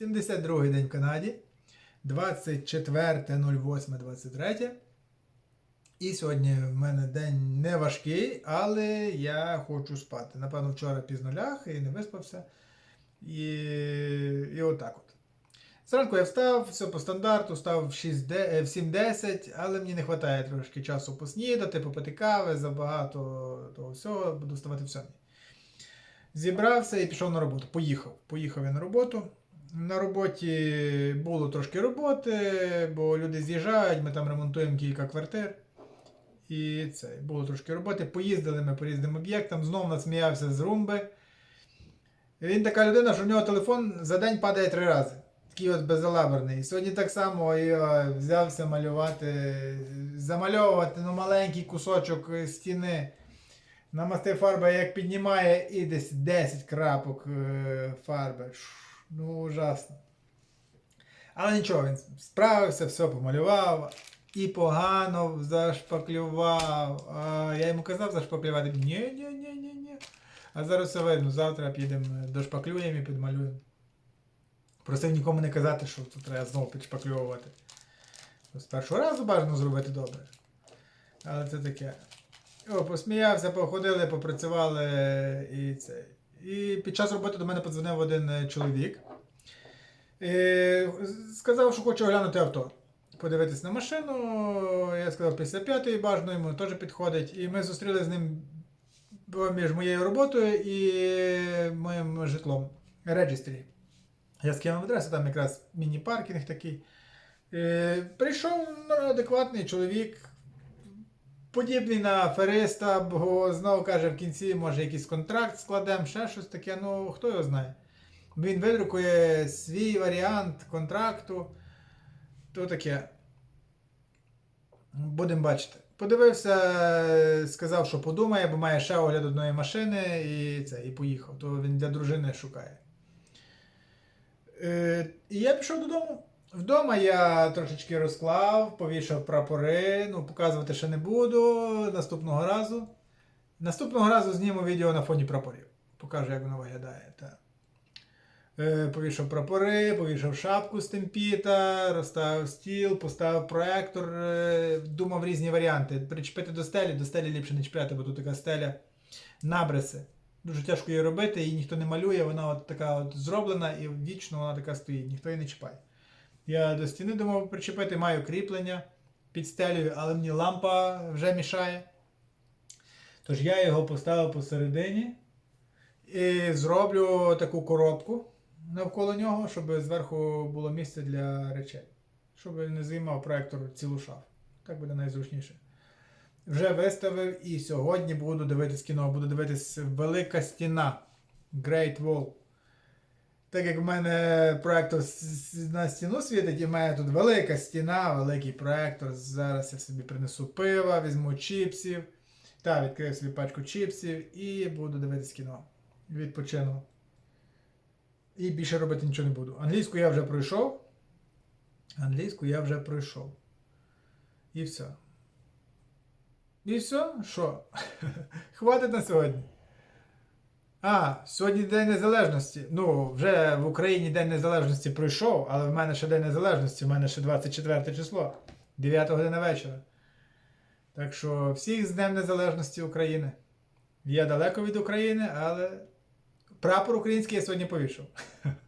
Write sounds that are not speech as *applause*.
72-й день в Канаді. 24.08.23. І сьогодні в мене день не важкий, але я хочу спати. Напевно, вчора пізно ляг і не виспався. І, і отак от. Зранку я встав, все по стандарту, став в 6 е, 7.10, але мені не вистачає трошки часу поснідати, попити кави, забагато того всього, буду вставати в 7. Зібрався і пішов на роботу. Поїхав. Поїхав я на роботу. На роботі було трошки роботи, бо люди з'їжджають, ми там ремонтуємо кілька квартир. І це було трошки роботи. Поїздили ми по різним об'єктам, знов насміявся з румби. Він така людина, що в нього телефон за день падає три рази. Такий от безалаберний. Сьогодні так само я взявся малювати, замальовувати ну, маленький кусочок стіни. Намастив фарба, як піднімає, і десь 10 крапок е, фарби. Ну, ужасно. Але нічого, він справився, все помалював. І погано зашпаклював. А я йому казав зашпаклювати. Ні, ні, ні, ні, ні. А зараз все видно, завтра підемо дошпаклюємо і підмалюємо. Просив нікому не казати, що тут треба знову підшпакльовувати. З першого разу бажано зробити добре. Але це таке. О, посміявся, походили, попрацювали і це. І під час роботи до мене подзвонив один е, чоловік. І сказав, що хоче оглянути авто. Подивитись на машину. Я сказав, після п'ятої бажано йому теж підходить. І ми зустріли з ним між моєю роботою і моїм житлом. Реджістрі. Я скинув адресу, там якраз міні-паркінг такий. Е, прийшов адекватний чоловік, подібний на афериста, бо знову каже, в кінці може якийсь контракт складемо, ще щось таке, ну хто його знає. Він видрукує свій варіант контракту. То таке. Будемо бачити. Подивився, сказав, що подумає, бо має ще огляд одної машини і це, і поїхав. То він для дружини шукає. Е, і я пішов додому. Вдома я трошечки розклав, повішав прапори, ну, показувати ще не буду наступного разу. Наступного разу зніму відео на фоні прапорів. Покажу, як воно виглядає. Та. Е, повішав прапори, повішав шапку з темпіта, розставив стіл, поставив проектор, е, думав різні варіанти. Причепити до стелі, до стелі ліпше не чіпляти, бо тут така стеля набриси. Дуже тяжко її робити, її ніхто не малює, вона от така от зроблена і вічно вона така стоїть, ніхто її не чіпає. Я до стіни думав причепити, маю кріплення під стелею, але мені лампа вже мішає. Тож я його поставив посередині і зроблю таку коробку навколо нього, щоб зверху було місце для речей. Щоб не займав проектор цілу шафу. Так буде найзручніше. Вже виставив і сьогодні буду дивитись кіно, буду дивитись Велика стіна Great Wall. Так як в мене проектор на стіну світить, і в мене тут велика стіна, великий проектор. Зараз я собі принесу пива, візьму чіпсів. Та, відкрию собі пачку чіпсів і буду дивитись кіно. Відпочину. І більше робити нічого не буду. Англійську я вже пройшов. Англійську я вже пройшов. І все. І все? Що? *laughs* Хватить на сьогодні. А, сьогодні День Незалежності. Ну, вже в Україні День Незалежності пройшов, але в мене ще День Незалежності, в мене ще 24 число, 9 година вечора. Так що всіх з Днем Незалежності України. Я далеко від України, але прапор український я сьогодні повішав. *laughs*